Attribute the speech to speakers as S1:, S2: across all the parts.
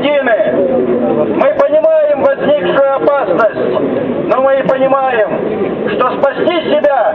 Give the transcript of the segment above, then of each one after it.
S1: едины. Мы понимаем возникшую опасность, но мы и понимаем, что спасти себя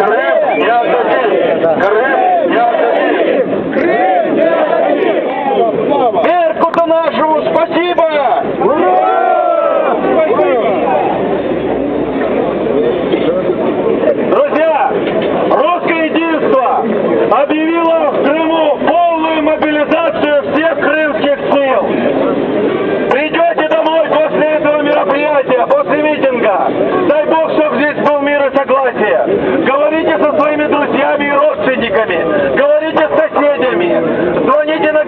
S1: Крым не отдадим! Крым не отдадим! Крым не отдадим! Беркуту нашему спасибо! Друзья, русское единство объявило в Крыму полную мобилизацию ಜನ